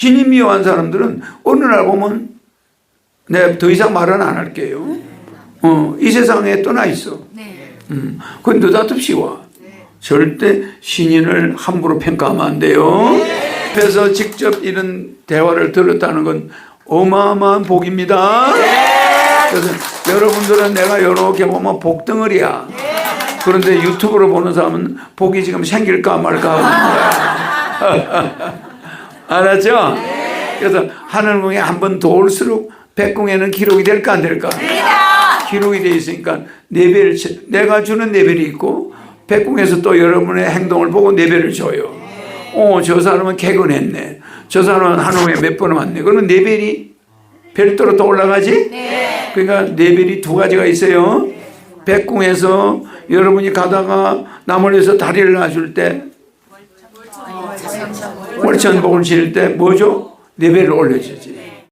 신이 미워한 사람들은 어느 날 보면 내가 더 이상 말은 안 할게요. 어, 이 세상에 떠나 있어. 네. 음, 그건 느닷없이 와. 절대 신인을 함부로 평가하면 안 돼요. 그래서 직접 이런 대화를 들었다는 건 어마어마한 복입니다. 그래서 여러분들은 내가 이렇게 보면 복덩어리야. 그런데 유튜브로 보는 사람은 복이 지금 생길까 말까 하는 거야. 알았죠? 그래서 하늘궁에 한번더 올수록 백궁에는 기록이 될까 안 될까? 기록이 돼 있으니까 레벨 내가 주는 레벨이 있고 백궁에서 또 여러분의 행동을 보고 레벨을 줘요. 어, 저 사람은 개근했네. 저 사람은 하루에 몇번 왔네. 그러면 레벨이 별도로 또 올라가지? 그러니까 레벨이 두 가지가 있어요. 백궁에서 여러분이 가다가 나물에서 다리를 놔줄 때 월천복을 지을 때 뭐죠? 레벨을 올려주지.